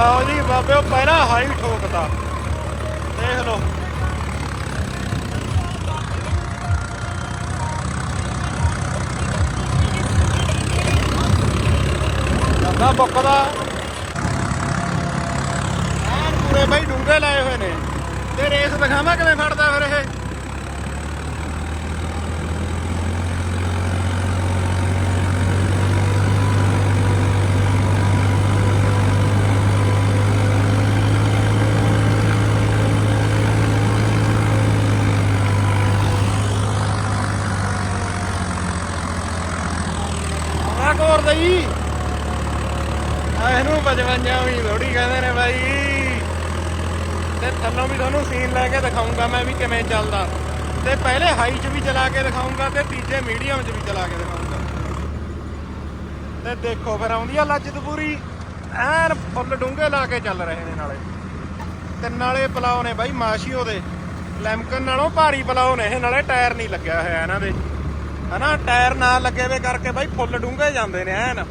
High ਠੋਕਦਾ ਦੇਖ ਲਓ। ਜਾਂਦਾ ਬੁੱਕਦਾ। ਐਨ ਪੂਰੇ ਬਈ ਡੂੰਘੇ ਲਾਏ ਹੋਏ ਨੇ। ਤੇ ਰੇਸ ਦਿਖਾਵਾਂ ਕਿਵੇਂ ਫੜਦਾ ਫਿਰ ਇਹ? ਆ ਕੋਰ ਦਈ ਇਹਨੂੰ 55 ਵੀ ਥੋੜੀ ਕਹਿੰਦੇ ਨੇ ਬਾਈ। ਤੇ ਥੱਲੋਂ ਵੀ ਤੁਹਾਨੂੰ ਸੀਨ ਲੈ ਕੇ ਦਿਖਾਉਂਗਾ ਮੈਂ ਵੀ ਕਿਵੇਂ ਚੱਲਦਾ। ਤੇ ਪਹਿਲੇ ਹਾਈ 'ਚ ਵੀ ਚਲਾ ਕੇ ਦਿਖਾਉਂਗਾ ਤੇ ਤੀਜੇ ਮੀਡੀਅਮ 'ਚ ਵੀ ਚਲਾ ਕੇ ਦਿਖਾਉਂਗਾ ਤੇ ਦੇਖੋ ਫਿਰ ਆਉਂਦੀ ਆ ਲੱਜਤ ਪੂਰੀ ਐਨ ਫੁੱਲ ਡੂੰਘੇ ਲਾ ਕੇ ਚੱਲ ਰਹੇ ਨੇ ਨਾਲੇ। ਤੇ ਨਾਲੇ ਪਲਾਓ ਨੇ ਬਾਈ ਮਾਸ਼ੀਓ ਦੇ ਲੈਮਕਨ ਨਾਲੋਂ ਭਾਰੀ ਪਲਾਓ ਨੇ ਇਹ, ਨਾਲੇ ਟਾਇਰ ਨਹੀਂ ਲੱਗਿਆ ਹੋਇਆ ਇਹਨਾਂ ਦੇ। ਹਨਾ, ਟਾਇਰ ਨਾ ਲੱਗੇ ਵੇ ਕਰਕੇ ਬਾਈ ਫੁੱਲ ਡੂੰਘੇ ਜਾਂਦੇ ਨੇ ਐਨ।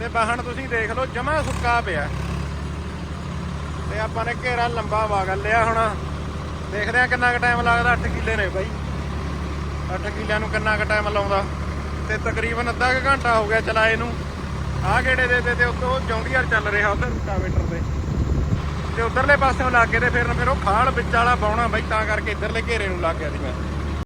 ਤੇ ਵਾਹਣ ਤੁਸੀਂ ਦੇਖ ਲਓ, ਜਮਾ ਸੁੱਕਾ ਪਿਆ। ਤੇ ਆਪਾਂ ਨੇ ਘੇਰਾ ਲੰਬਾ ਵਾਗਲ ਲਿਆ ਹੁਣ। ਦੇਖਦੇ ਆ ਕਿੰਨਾ ਕੁ ਟਾਈਮ ਲੱਗਦਾ 8 ਕਿੱਲੇ ਨੇ ਬਾਈ। 8 ਕਿੱਲਿਆਂ ਨੂੰ ਕਿੰਨਾ ਕੁ ਟਾਈਮ ਲਾਉਂਦਾ। ਤੇ ਤਕਰੀਬਨ ਅੱਧਾ ਕੁ ਘੰਟਾ ਹੋ ਗਿਆ ਚਲਾਏ ਨੂੰ ਆਹ ਗੇੜੇ ਦੇ ਤੇ ਤੇ ਉੱਤੋਂ ਜੌਂਡੀਅਰ ਚੱਲ ਰਿਹਾ ਉਧਰ ਰੂਟਾਵੇਟਰ ਤੇ। ਤੇ ਉਧਰਲੇ ਪਾਸਿਓਂ ਲੱਗ ਕੇ ਤੇ ਫਿਰ ਫਿਰ ਉਹ ਖਾਲ ਵਿੱਚ ਵਾਲਾ ਬਾਉਣਾ ਬਾਈ, ਤਾਂ ਕਰਕੇ ਇਧਰਲੇ ਘੇਰੇ ਨੂੰ ਲੱਗ ਗਿਆ ਸੀ ਮੈਂ।